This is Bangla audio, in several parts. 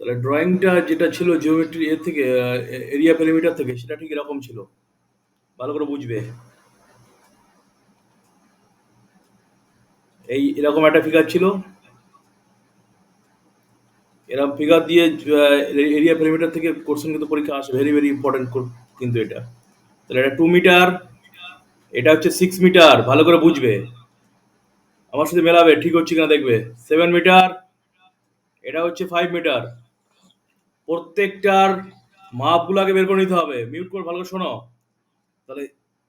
তাহলে ড্রয়িংটা যেটা ছিল জিওমেট্রি এর থেকে এরিয়া পেরিমিটার থেকে, সেটা ঠিক এরকম ছিল। ভালো করে বুঝবে। এই এরকম একটা ফিগার ছিল। এরকম ফিগার দিয়ে এরিয়া পেরিমিটার থেকে কোশ্চেন কিন্তু পরীক্ষা আসে। ভেরি ভেরি ইম্পর্টেন্ট কিন্তু এটা। তাহলে এটা টু মিটার এটা হচ্ছে সিক্স মিটার ভালো করে বুঝবে। আমার সাথে মেলাবে, ঠিক হচ্ছে কিনা দেখবে। সেভেন মিটার এটা হচ্ছে ফাইভ মিটার প্রত্যেকটার মাপগুলো আগে বের করে নিতে হবে। মিউট করে ভালো করে শোনো। তাহলে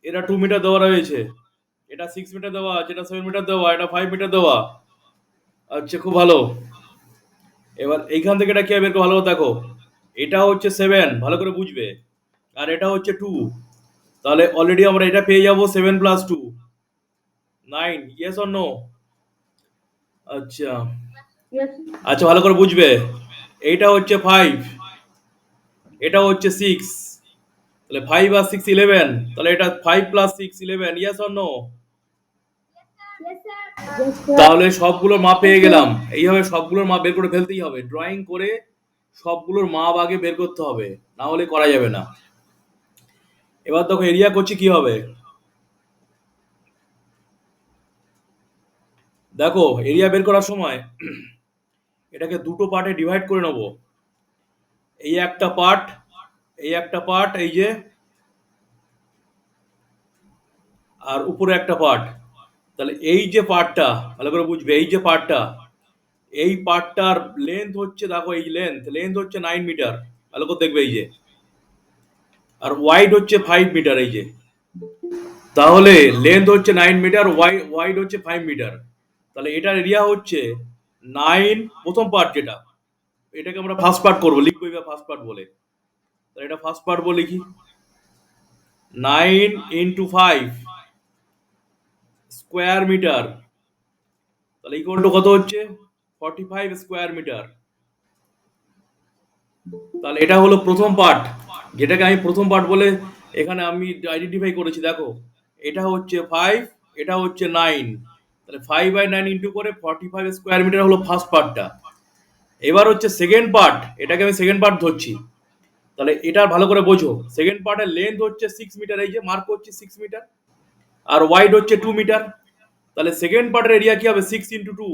এটা টু মিটার দেওয়া রয়েছে। এটা সিক্স মিটার দেওয়া আছে এটা সেভেন মিটার দেওয়া এটা ফাইভ মিটার দেওয়া। আচ্ছা খুব ভালো। এবার এইখান থেকে এটা কি বের করে ভালো করে দেখো। এটা হচ্ছে সেভেন ভালো করে বুঝবে। আর এটা হচ্ছে টু তাহলে অলরেডি আমরা এটা পেয়ে যাব seven plus two nine yes or no আচ্ছা। আচ্ছা ভালো করে বুঝবে। এইটা হচ্ছে ফাইভ এটা হচ্ছে সিক্স তাহলে ফাইভ আর সিক্স ইলেভেন তাহলে এটা five plus six eleven yes or no তাহলে সবগুলোর মাপ পেয়ে গেলাম। এইভাবে সবগুলোর মাপ বের করে ফেলতেই হবে। ড্রয়িং করে সবগুলোর মাপ আগে বের করতে হবে। না হলে করা যাবে না। এবার দেখো এরিয়া করছি কি হবে? দেখো এরিয়া বের করার সময় এটাকে দুটো পার্টে ডিভাইড করে নেব। এই একটা পার্ট, এই একটা পার্ট, এই যে, আর উপরে একটা পার্ট। তাহলে এই যে পার্টটা, ভালো করে বুঝবে, এই যে পার্টটা, এই পার্টটার লেন্থ হচ্ছে, দেখো এই লেন্থ লেন্থ হচ্ছে নাইন মিটার ভালো করে দেখবে এই যে। আর ওয়াইড হচ্ছে ফাইভ মিটার এই যে। তাহলে লেন্থ হচ্ছে নাইন মিটার ওয়াই ওয়াইড হচ্ছে ফাইভ মিটার তাহলে এটার এরিয়া হচ্ছে নাইন, প্রথম পার্ট যেটা, এটাকে আমরা ফার্স্ট পার্ট করব, লিখব এবার ফার্স্ট পার্ট বলে। তাহলে এটা ফার্স্ট পার্ট বলে কি? Nine into five square metre তাহলে ইকুয়াল টু কত হচ্ছে? ফর্টি ফাইভ স্কোয়ার মিটার তাহলে এটা হলো প্রথম পার্ট যেটাকে আমি প্রথম পার্ট বলে এখানে আমি আইডেন্টিফাই করেছি, দেখো। এটা হচ্ছে ফাইভ এটা হচ্ছে নাইন তাহলে ফাইভ বাই নাইন ইন্টু করে ফর্টি ফাইভ স্কোয়ার মিটার হলো ফার্স্ট পার্টটা এবার হচ্ছে সেকেন্ড পার্ট এটাকে আমি সেকেন্ড পার্ট ধরছি। তাহলে এটা ভালো করে বোঝো। সেকেন্ড পার্টের লেন্থ হচ্ছে সিক্স মিটার এই যে মার্ক হচ্ছে সিক্স মিটার আর ওয়াইড হচ্ছে টু মিটার তাহলে সেকেন্ড পার্টের এরিয়া কি হবে? সিক্স ইন্টু টু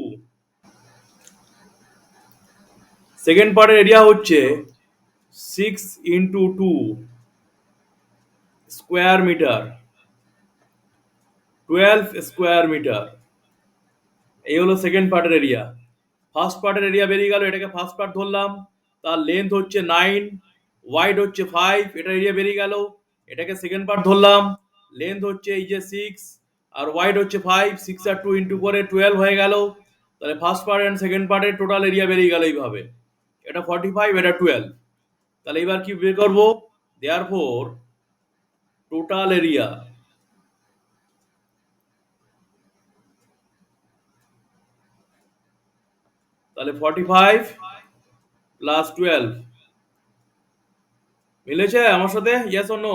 সেকেন্ড পার্টের এরিয়া হচ্ছে six into two square metre twelve square metre এই হলো সেকেন্ড পার্টের এরিয়া ফার্স্ট পার্টের এরিয়া বেরিয়ে গেল, এটাকে ফার্স্ট পার্ট ধরলাম। তার লেন্থ হচ্ছে নাইন ওয়াইড হচ্ছে ফাইভ এটা এরিয়া বেরিয়ে গেল। এটাকে সেকেন্ড পার্ট ধরলাম। লেন্থ হচ্ছে এই যে সিক্স আর ওয়াইড হচ্ছে ফাইভ সিক্স আর টু ইন্টু করে টুয়েলভ হয়ে গেল। তাহলে ফার্স্ট পার্ট অ্যান্ড সেকেন্ড পার্টের টোটাল এরিয়া বেরিয়ে গেল এইভাবে। এটা ফর্টি ফাইভ এটা টুয়েলভ তাহলে এবার কি বের করব? দেয়ার ফোর টোটাল এরিয়া তাহলে ফর্টি ফাইভ প্লাস টুয়েলভ মিলেছে আমার সাথে? ইয়েস অন্য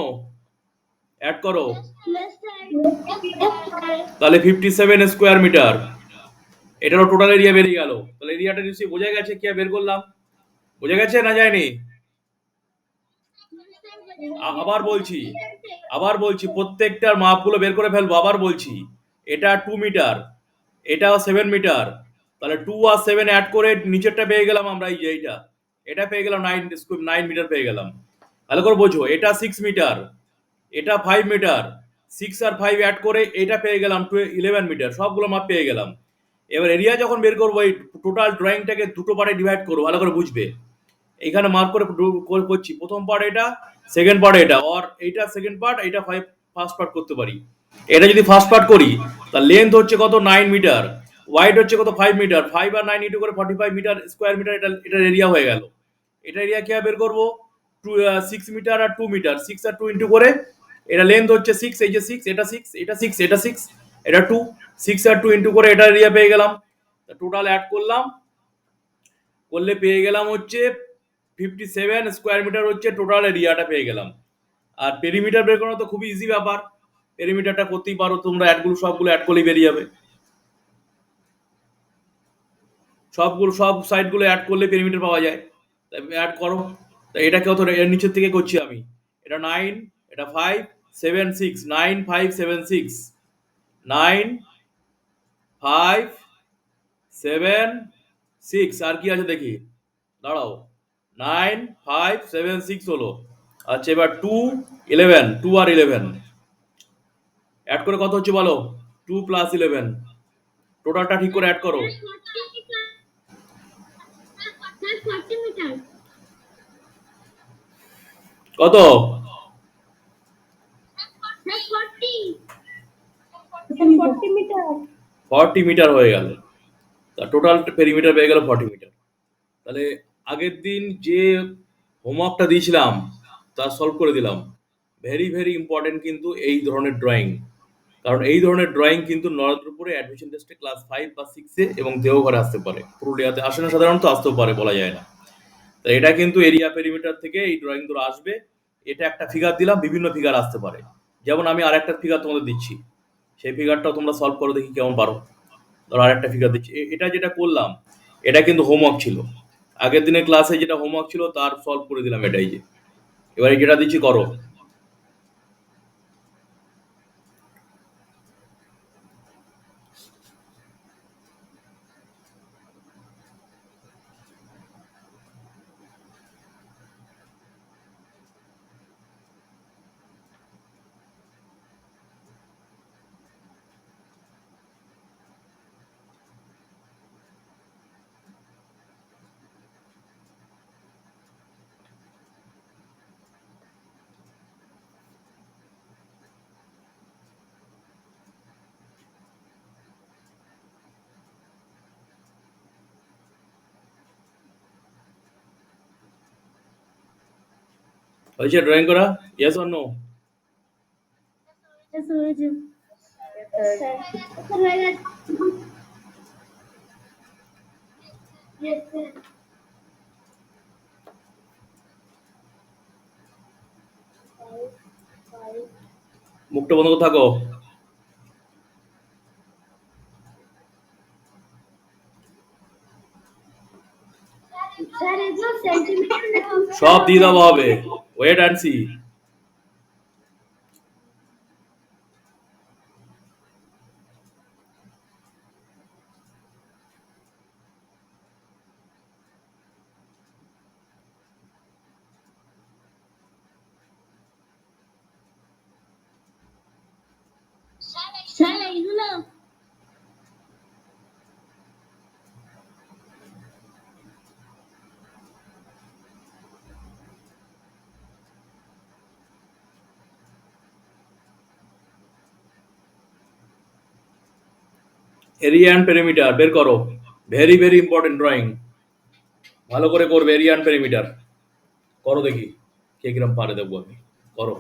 অ্যাড করো। তাহলে ফিফটি সেভেন স্কোয়ার মিটার এটারও টোটাল এরিয়া বেরিয়ে গেল। তাহলে এরিয়াটা নিশ্চয়ই বোঝা গেছে কি বের করলাম। বোঝা গেছে না যায়নি? আবার বলছি। আবার বলছি, প্রত্যেকটার মাপগুলো বের করে ফেলব। আবার বলছি, এটা টু মিটার এটা সেভেন মিটার তাহলে টু আর সেভেন অ্যাড করে নিচেরটা পেয়ে গেলাম আমরা এই যে এইটা। এটা পেয়ে গেলাম নাইন নাইন মিটার পেয়ে গেলাম। ভালো করে বোঝো, এটা সিক্স মিটার এটা ফাইভ মিটার সিক্স আর ফাইভ অ্যাড করে এটা পেয়ে গেলাম টু ইলেভেন মিটার সবগুলো মাপ পেয়ে গেলাম। এবার এরিয়া যখন বের করব, এই টোটাল ড্রয়িংটাকে দুটো পার্টে ডিভাইড করব, ভালো করে বুঝবে। এখানে মার্ক করে করছি, প্রথম পার্ট এটা সেকেন্ড পার্ট এটা আর এইটা সেকেন্ড পার্ট এটা ফাইভ ফার্স্ট পার্ট করতে পারি। এটা যদি ফার্স্ট পার্ট করি তার লেন্থ হচ্ছে কত? নাইন মিটার ওয়াইড হচ্ছে কত? ফাইভ মিটার ফাইভ আর নাইন ইন্টু করে forty five metre square metre এটা, এটার এরিয়া হয়ে গেল। এটা এরিয়া কি বের করব? টু সিক্স মিটার আর টু মিটার সিক্স আর টু ইন্টু করে, এটা লেন্থ হচ্ছে সিক্স এই যে সিক্স এটা সিক্স এটা সিক্স এটা সিক্স এটা টু সিক্স আর টু ইন্টু করে এটা এরিয়া পেয়ে গেলাম। টোটাল অ্যাড করলাম। করলে পেয়ে গেলাম হচ্ছে ফিফটি সেভেন স্কোয়ার মিটার হচ্ছে টোটাল এরিয়াটা পেয়ে গেলাম। আর পেরিমিটার বের করা তো খুবই ইজি ব্যাপার। পেরিমিটারটা করতেই পারো তোমরা অ্যাডগুলো সবগুলো অ্যাড করলেই বেরিয়ে যাবে। সবগুলো, সব সাইডগুলো অ্যাড করলে পেরিমিটার পাওয়া যায়। অ্যাড করো। তা এটা কত রে? এর নিচের থেকে করছি আমি। এটা নাইন এটা five seven six nine five seven six nine five seven six আর কি আছে দেখি? দাঁড়াও। নাইন ফাইভ সেভেন সিক্স হলো। আচ্ছা এবার টু ইলেভেন টু আর ইলেভেন অ্যাড করে কত হচ্ছে বলো? টু প্লাস ইলেভেন টোটালটা ঠিক করে অ্যাড করো। কত? Plus 40. 40 meter. ফর্টি মিটার হয়ে গেল। টোটাল পেরিমিটার পেয়ে গেল ফর্টি মিটার। তাহলে আগের দিন যে হোমওয়ার্কটা দিয়েছিলাম, তা সলভ করে দিলাম। ভেরি ভেরি ইম্পর্টেন্ট কিন্তু এই ধরনের ড্রয়িং কারণ এই ধরনের ড্রয়িং কিন্তু নরেন্দ্রপুরে অ্যাডমিশন টেস্টে ক্লাস ফাইভ বা সিক্সে এবং দেওঘরে আসতে পারে। পুরুলিয়াতে আসে না সাধারণত, আসতেও পারে, বলা যায় না। তো এটা কিন্তু এরিয়া পেরিমিটার থেকে এই ড্রয়িংগুলো আসবে। এটা একটা ফিগার দিলাম, বিভিন্ন ফিগার আসতে পারে। যেমন আমি আর একটা ফিগার তোমাদের দিচ্ছি। সেই ফিগারটাও তোমরা সলভ করে দেখি কেমন পারো। ধরো আর একটা ফিগার দিচ্ছি এটা যেটা করলাম, এটা কিন্তু হোমওয়ার্ক ছিল। আগের দিনের ক্লাসে যেটা হোমওয়ার্ক ছিল, তার সলভ করে দিলাম এটাই যে। এবারে যেটা দিচ্ছি করো। হয়েছে ড্রয়িং করা ইয়েস অর নো. মুখটা বন্ধ করে থাকো। সব দিয়ে দেওয়া হবে। wait and see. Area and perimeter বের করো। ভেরি ভেরি ইম্পর্টেন্ট ড্রয়িং ভালো করে করবে এরিয়ান পেরিমিটার করো দেখি, কে কিরম পারে দেখব আমি। করো।